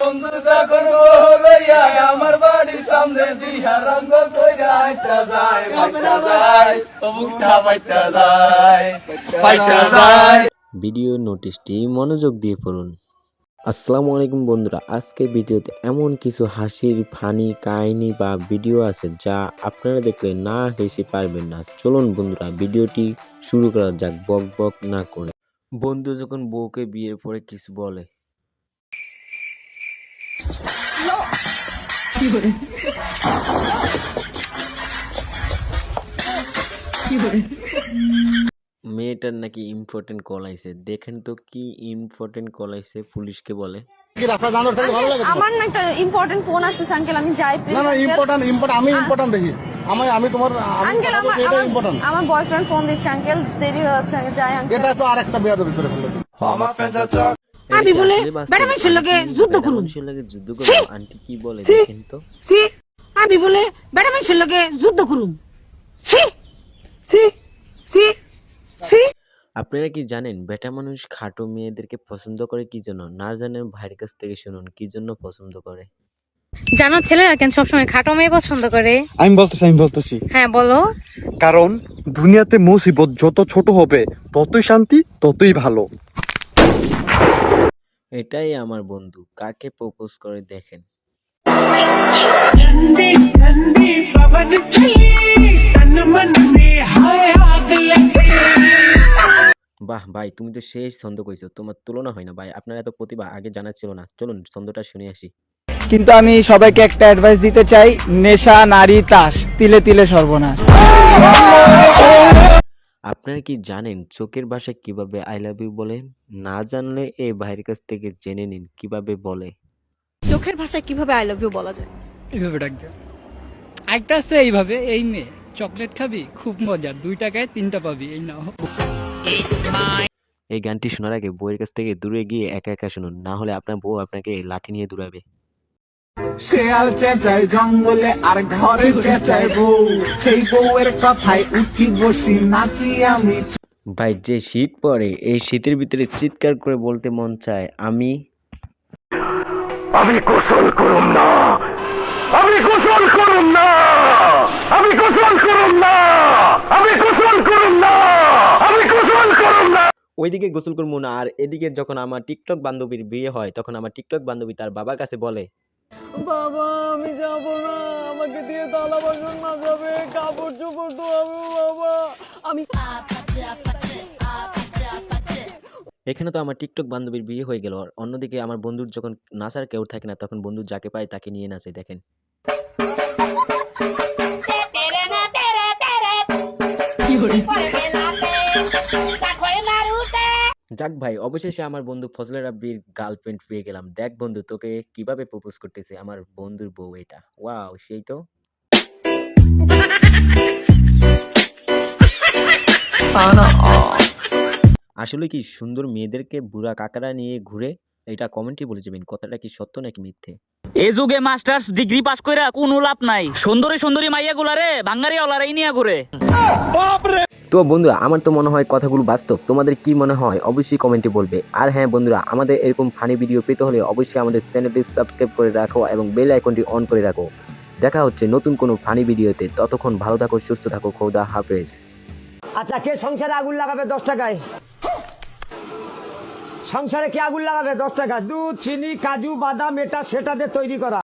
বন্ধু যখন লইয়া আমার বাড়ির সামনে দিয়া রঙ্গ কইরা হাইটা যায় ফাইটা যায় ও মুখটা যায় ফাইটা যায়। ভিডিও নোটিশটি মনোযোগ দিয়ে পড়ুন। আসসালামু আলাইকুম বন্ধুরা, আজকে ভিডিওতে এমন কিছু হাসির, ফানি কাহিনী বা ভিডিও আছে যা আপনারা দেখলে না হেসে পারবেন না। চলুন বন্ধুরা, ভিডিওটি শুরু করা যাক, বক বক না করে। বন্ধু যখন বউকে বিয়ের পরে কিছু বলে মেয়েটার নাকি ইম্পর্টেন্ট কল আইছে। দেখেন তো কি ইম্পর্টেন্ট কল আইছে পুলিশকে বলে। আমার না একটা ইম্পর্টেন্ট ফোন আসছে আঙ্কেল আমি যাই না না ইম্পর্টেন্ট ইম্পর্টেন্ট আমি ইম্পর্টেন্ট দেখি। আমি আমি তোমার আঙ্কেল আমার আমার- বয়ফ্রেন্ড ফোন দিচ্ছে আঙ্কেল দেরি হয়ে যাচ্ছে আঙ্কেল যাই আঙ্কেল এটা তো আরেকটা বেয়াদবি করে ফেলল। আমি বলে বেটা মানুষের লগে যুদ্ধ করুন। যুদ্ধ করুন আন্টি কি বলে দেখেন তো। সি আমি বলে বেটা মানুষের লগে যুদ্ধ করুম সি সি সি সি আপনারা কি জানেন বেটা মানুষ খাটো মেয়েদেরকে পছন্দ করে কি জন্য? না জানেন ভাইয়ের কাছ থেকে শুনুন কি জন্য পছন্দ করে? জানো ছেলেরা কেন সবসময় খাটো মেয়ে পছন্দ করে? আমি বলতেছি আমি বলতেছি। হ্যাঁ বলো। কারণ দুনিয়াতে মুসিবত যত ছোট হবে ততই শান্তি ততই ভালো। এটাই আমার বন্ধু কাকে প্রপোজ করে দেখেন। বাহ! ভাই তুমি তো শেষ ছন্দ কইছো তোমার তুলনা হয় না ভাই আপনার এত প্রতিভা আগে জানা ছিল না চলুন ছন্দটা শুনে আসি। কিন্তু আমি সবাইকে একটা অ্যাডভাইস দিতে চাই নেশা নারী তাস তিলে তিলে সর্বনাশ। আপনারা কি জানেন চোখের ভাষায় কীভাবে আই লাভ ইউ বলেন না জানলে এই ভাইয়ের কাছ থেকে জেনে নিন কীভাবে বলে। চোখের ভাষায় কীভাবে আই লাভ ইউ বলা যায়? এইভাবে ডাকবে একটা আছে এইভাবে এই মেয়ে চকলেট খাবি খুব মজা দুই টাকায় তিনটা পাবি এই নাও। এই গানটি শোনার আগে বউয়ের কাছ থেকে দূরে গিয়ে একা একা শুনুন না হলে আপনার বউ আপনাকে লাঠি নিয়ে দূরাবে শেয়াল চেঁচায় জঙ্গলে আর ঘরে চেঁচায় বউ। সেই বউয়ের কথায় উঠি বসি নাচি আমি। ভাই যে শীত পড়ে এই শীতের ভিতরে চিৎকার করে বলতে মন চায় আমি? আমি গোসল করুম না। আমি গোসল করুম না আমি গোসল করুম না আমি গোসল করুম না আমি গোসল করুম না ওইদিকে গোসল করব না। আর এদিকে যখন আমার টিকটক বান্ধবীর বিয়ে হয় তখন আমার টিকটক বান্ধবী তার বাবার কাছে বলে বাবা আমি যাব না। আমাকে দিয়ে তালা বাসন মাজাবে কাপড় চোপড় ধোয়াবে বাবা। আমি এখানে তো আমার টিকটক বান্ধবীর বিয়ে হয়ে গেল। আর অন্যদিকে আমার বন্ধুর যখন নাচার কেউ থাকে না তখন বন্ধু যাকে পায় তাকে নিয়ে নাচে দেখেন। যাক ভাই অবশেষে আমার বন্ধু ফজলে রাব্বির গার্লফ্রেন্ড পেয়ে গেলাম। দেখ বন্ধু তোকে কীভাবে প্রপোজ করতেছে আমার বন্ধুর বউ এটা। ওয়াও সেই তো। আসলে কি সুন্দর মেয়েদেরকে বুড়া কাকারা নিয়ে ঘুরে এটা কমেন্টে বলে যাবেন কথাটা কি সত্য নাকি মিথ্যে? এই যুগে মাস্টার্স ডিগ্রি পাস কইরা কোনো লাভ নাই। সুন্দরী সুন্দরী মাইয়া গুলারে ভাঙ্গারি ওলারে নিয়া ঘুরে। তো বন্ধুরা, আমার তো মনে হয় কথাগুলো বাস্তব। তোমাদের কি মনে হয়? অবশ্যই কমেন্টে বলবে। আর হ্যাঁ বন্ধুরা, আমাদের এরকম ফানি ভিডিও পেতে হলে অবশ্যই আমাদের চ্যানেলটি সাবস্ক্রাইব করে রাখো এবং বেল আইকনটি অন করে রাখো। দেখা হচ্ছে নতুন কোনো ফানি ভিডিওতে ততক্ষণ ভালো থাকো, সুস্থ থাকো, খোদা হাফেজ। আচ্ছা কে সংসারে আগুন লাগাবে দশ টাকায়? সংসারে কে আগুন লাগাবে দশ টাকা দুধ, চিনি, কাজু, বাদাম, এটা, সেটা দিয়ে তৈরি করা।